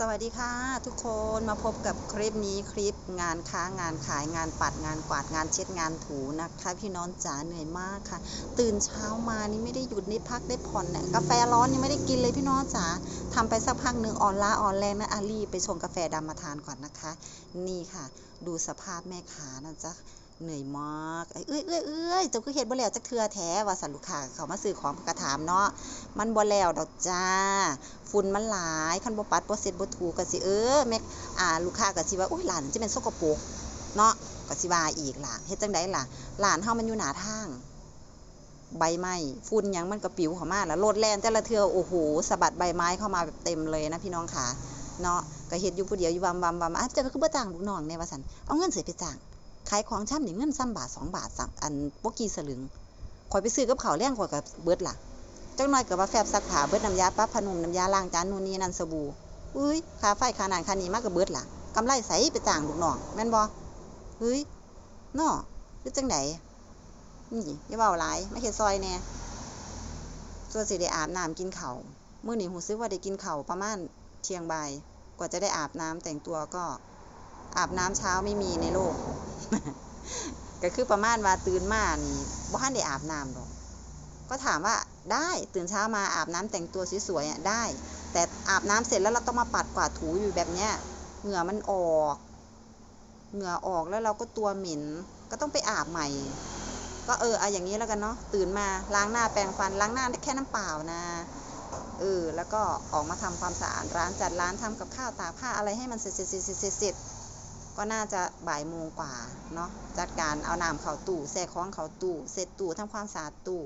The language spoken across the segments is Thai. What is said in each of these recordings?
สวัสดีค่ะ ทุกคนมาพบกับคลิปนี้คลิปงานค้างานขายงานปัดงานกวาดงานเช็ดงานถูนะคะพี่น้องจ๋าเหนื่อยมากค่ะ ตื่นเช้ามานี่ไม่ได้หยุดนิดพักได้ผ่อนเนี่ยกาแฟร้อนยังไม่ได้กินเลยพี่น้องจ๋าทำไปสักพักหนึ่งอ่อนล้าอ่อนแรงนะอารีไปชงกาแฟดำมาทานก่อนนะคะ นี่ค่ะ ดูสภาพแม่ค้านะจ๊ะ เหนื่อยมากเอ้ยเอ้ยเอ้ยเจ้าคือเฮ็ดบ่แล้วจักเทือแท้ว่าสันลูกค้าเขามาซื้อของกระถามเนาะมันบ่แล้วดอกจ้าฝุ่นมันหลายคันบ่ปัดบ่เสร็จบ่ถูก็สิเออแม่อ่าลูกค้าก็สิว่าอุ้ยหลานจะเป็นสกปรกเนาะก็สิว่าอีกล่ะเฮ็ดจังไดล่ะหลานเฮามันอยู่หน้าทาง ใบไม้ฝุ่นหยังมันก็ปิวเข้ามาแล้วรถแล่นแต่ละเทือโอ้โหสะบัดใบไม้เข้ามาแบบเต็มเลยนะพี่น้องค่ะเนาะก็เฮ็ดอยู่ผู้เดียวอยู่วำวำวำอะเจะคือบ่จ้างลูกน้องแน่ว่าซั่นเอาเงินเสียไปจ้าง ขายของช่ำนี่เงินซ้ำบาทสองบาทสามอันบ่กี่สลึงข่อยไปซื้อกับข้าวแรงข่อยก็เบิดล่ะจังน้อยก็ว่าแฟบซักผ้าเบิดน้ำยาปรับผ้านุ่มน้ำยาล้างจานนู่นนี่นั่นสบู่อุ้ยค่าไฟค่าน้ำค่านี้มากก็เบิดล่ะกำไรใสไปจ้างลูกน้องแม่นบ่เฮ้ยน้อคือจังไดนี่อย่าเว้าหลายไม่เฮ็ดซอยแน่ส่วนสิได้อาบน้ำกินเข้าวมื้อนี้รู้สึกว่าได้กินเข้าประมาณเที่ยงบ่ายกว่าจะได้อาบน้ำแต่งตัวก็อาบน้ำเช้าไม่มีในโลก ก็คือประมาณว่าตื่นมานี่บ่ทันได้อาบน้ำดอกก็ถามว่าได้ตื่นเช้ามาอาบน้ำแต่งตัวสวยๆได้ แต่อาบน้ำเสร็จแล้วเราต้องมาปัดกวาดถูอยู่แบบเนี้ยเหงื่อมันออกเหงื่อออกแล้วเราก็ตัวหม็นก็ต้องไปอาบใหม่ ก็เออเอาอย่างนี้แล้วกันเนาะตื่นมาล้างหน้าแปรงฟันล้างหน้าแค่น้ำเปล่านะเออแล้วก็ออกมาทำความสะอาดร้านจัดร้านทำกับข้าวตากผ้าอะไรให้มันเสร็จเสร็จเสร็จ ก็น่าจะบ่ายโมงกว่าเนาะจัดการเอาน้ำเขาตู้แช่ของเขาตู้เสร็จตู้ทำความสะอาดตู้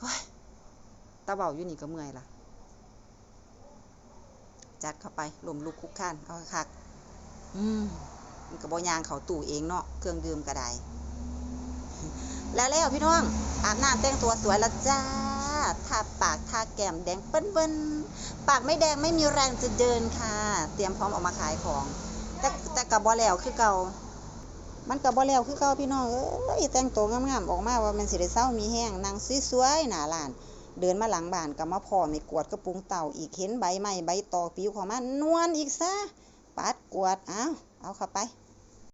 เฮ้ยตาเบาอยู่นี่ก็เมื่อยละจัดเข้าไปลมลุกคุกข้านเอาคักอืมมันก็บ่ยางเขาตู่เองเนาะเครื่องดื่มก็ได้แล้วแล้วพี่น้องอาบน้ำแต่งตัวสวยแล้วจ้าทาปากทาแก้มแดงเปิ้นเปิ้นปากไม่แดงไม่มีแรงจะเดินค่ะ เตรียมพร้อมออกมาขายของ แต่แต่กับบ่แล้วคือเก่า มันกับบ่แล้วคือเก่าพี่น้องเอ้ยแต่งตัวงามๆออกมาว่ามันสิได้เศร้ามีแห้งนางสวยๆหน้าหลาน เดินมาหลังบ้านกับมาพ่อไม่กวดกระปุงเต่าอีกเห็นใบไม้ใบตอกปิวของมานนวลอีกซะปัดกวดเอาเอาเข้าไป